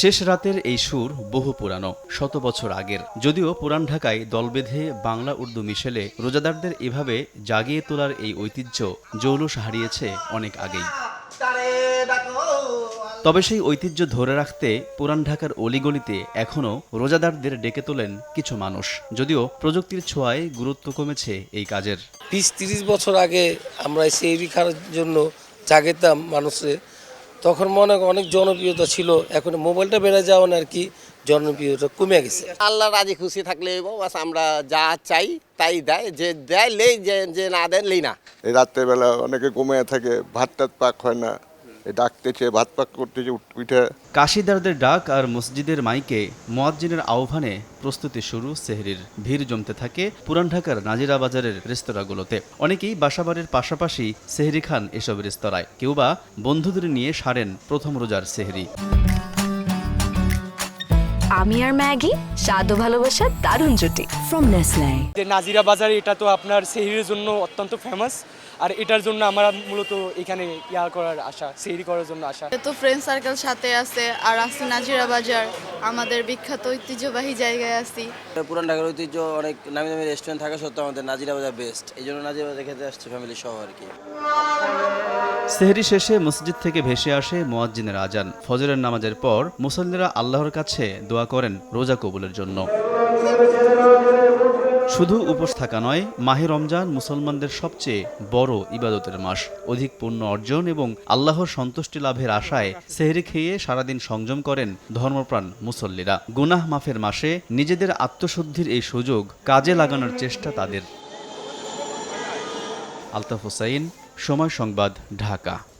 শেষ রাতের এই সুর বহু পুরানো, শত বছর আগের। যদিও পুরান ঢাকায় দল বেঁধে বাংলা, উর্দু মিশেলে রোজাদারদের এভাবে জাগিয়ে তোলার এই ঐতিহ্য জৌলুস হারিয়েছে অনেক আগেই। তবে সেই ঐতিহ্য ধরে রাখতে পুরান ঢাকার অলিগলিতে এখনও রোজাদারদের ডেকে তোলেন কিছু মানুষ। যদিও প্রযুক্তির ছোঁয়ায় গুরুত্ব কমেছে এই কাজের। বিশ তিরিশ বছর আগে আমরা সেই খাওয়ার জন্য জাগেতাম মানুষে। তখন মনে অনেক জনপ্রিয়তা ছিল এখন মোবাইলটা বেড়ে যাওয়া আর কি জনপ্রিয়তা কমে গেছে। আল্লাহ রাজি খুশি থাকলে বাস আমরা যা চাই তাই দেয় যে দেয় লেই যে যে না দেয় লেই না। এই রাত্রেবেলা অনেকে ঘুমিয়ে থাকে ভাত টাত পাক হয় না। ডাকতেছে ভাত পাক করতেছে উঠে কাশিদারদের ডাক আর মসজিদের মাইকে মোয়াজ্জিনের আহ্বানে প্রস্তুতি শুরু সেহরির। ভিড় জমতে থাকে পুরান ঢাকার নাজিরা বাজারের রেস্তোরাঁগুলোতে। অনেকেই বাসাবাড়ির পাশাপাশি সেহরি খান এসব রেস্তোরাঁয়। কেউ বা বন্ধুদের নিয়ে সারেন প্রথম রোজার সেহরি। আমি আর ম্যাগি স্বাদ ও ভালোবাসার দারুণ জুটি। ফ্রম নেসলাই যে নাজিরা বাজার এটা তো আপনার সেহরির জন্য অত্যন্ত ফেমাস আর এটার জন্য আমরা মূলত এখানে ইয়া করার আশা সেহরি করার জন্য আশা। তো ফ্রেন্ড সার্কেল সাথে আছে আর আছে নাজিরা বাজার আমাদের বিখ্যাত ঐতিহ্যবাহী জায়গায় আছি। পুরান ঢাকার ঐতিহ্য অনেক নামি দামি রেস্টুরেন্ট থাকা সত্ত্বেও আমাদের নাজিরা বাজার বেস্ট এই জন্য নাজিরা বাজার খেতে আসছে ফ্যামিলি সহ আর কি। সেহরি শেষে মসজিদ থেকে ভেসে আসে মোয়াজ্জিনের আজান ফজরের নামাজের পর মুসল্লিরা আল্লাহর কাছে দোয়া করেন রোজা কবুলের জন্য। শুধু উপোস থাকা নয়, মাহে রমজান মুসলমানদের সবচেয়ে বড় ইবাদতের মাস। অধিক পুণ্য অর্জন এবং আল্লাহর সন্তুষ্টি লাভের আশায় সেহরি খেয়ে সারাদিন সংযম করেন ধর্মপ্রাণ মুসল্লিরা। গুনাহ মাফের মাসে নিজেদের আত্মশুদ্ধির এই সুযোগ কাজে লাগানোর চেষ্টা তাদের। আলতাফ হোসাইন সময় সংবাদ ঢাকা।